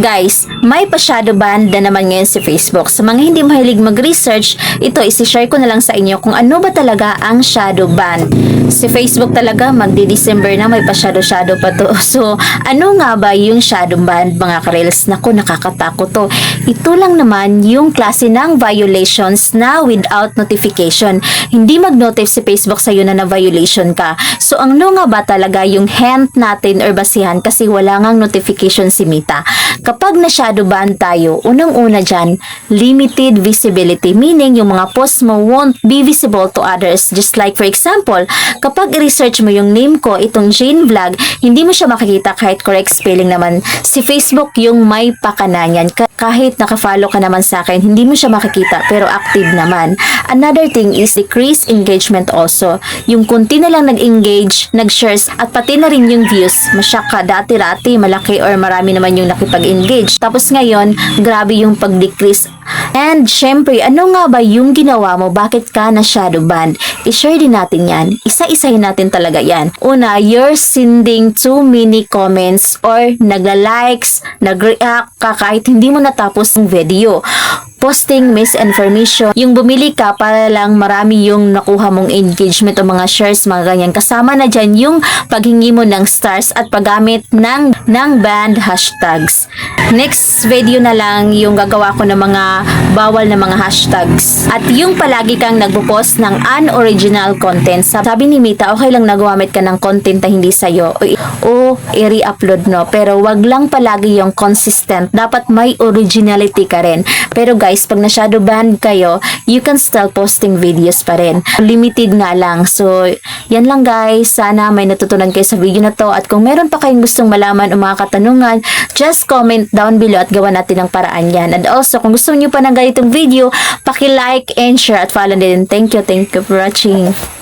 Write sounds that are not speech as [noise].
Guys, may pa-shadow ban na naman ngayon si Facebook. Sa mga hindi mahilig mag-research, ito isi-share ko na lang sa inyo kung ano ba talaga ang shadow ban. Si Facebook talaga magdi-December na may pa-shadow-shadow pa to. [laughs] So, ano nga ba yung shadow ban mga karels? Naku, nakakatakot to. Ito lang naman yung klase ng violations na without notification. Hindi mag-notify si Facebook sa'yo na na-violation ka. So, ang no nga ba talaga yung hint natin or basihan kasi wala ngang notification si Mita. Kapag na-shadow ban tayo, unang-una dyan, limited visibility. Meaning, yung mga post mo won't be visible to others. Just like, for example, kapag i-research mo yung name ko, itong Jane Vlog, hindi mo siya makikita kahit correct spelling naman. Si Facebook yung may pakanayan. Ka- kahit nakafollow ka naman sa akin, hindi mo siya makikita pero active naman. Another thing is decrease engagement also. Yung kunti na lang nag-engage, nag-shares, at pati na rin yung views. Masyak ka dati-rati, malaki or marami naman yung nakipag-engage. Tapos ngayon, grabe yung pag-decrease. And syempre, ano nga ba yung ginawa mo? Bakit ka na shadow banned? I-share din natin yan. Isa-isahin natin talaga yan. Una, you're sending too many comments or nagla-likes, nag-react ka kahit hindi mo natapos ang video posting misinformation. Yung bumili ka para lang marami yung nakuha mong engagement o mga shares, mga ganyan. Kasama na dyan yung paghingi mo ng stars at paggamit ng, ng band hashtags. Next video na lang yung gagawa ko ng mga bawal na mga hashtags. At yung palagi kang nagpo-post ng unoriginal content. Sabi ni Mita, okay lang nagwamit ka ng content na hindi sa'yo o, o i-re-upload no. Pero wag lang palagi yung consistent. Dapat may originality ka rin. Pero guys, pag na-shadow ban kayo, you can still posting videos pa rin. Limited nga lang. So, yan lang guys. Sana may natutunan kayo sa video na to. At kung meron pa kayong gustong malaman o mga katanungan, just comment down below at gawa natin ang paraan yan. And also, kung gusto niyo pa ng ganitong video, paki-like and share at follow din. Thank you, thank you for watching.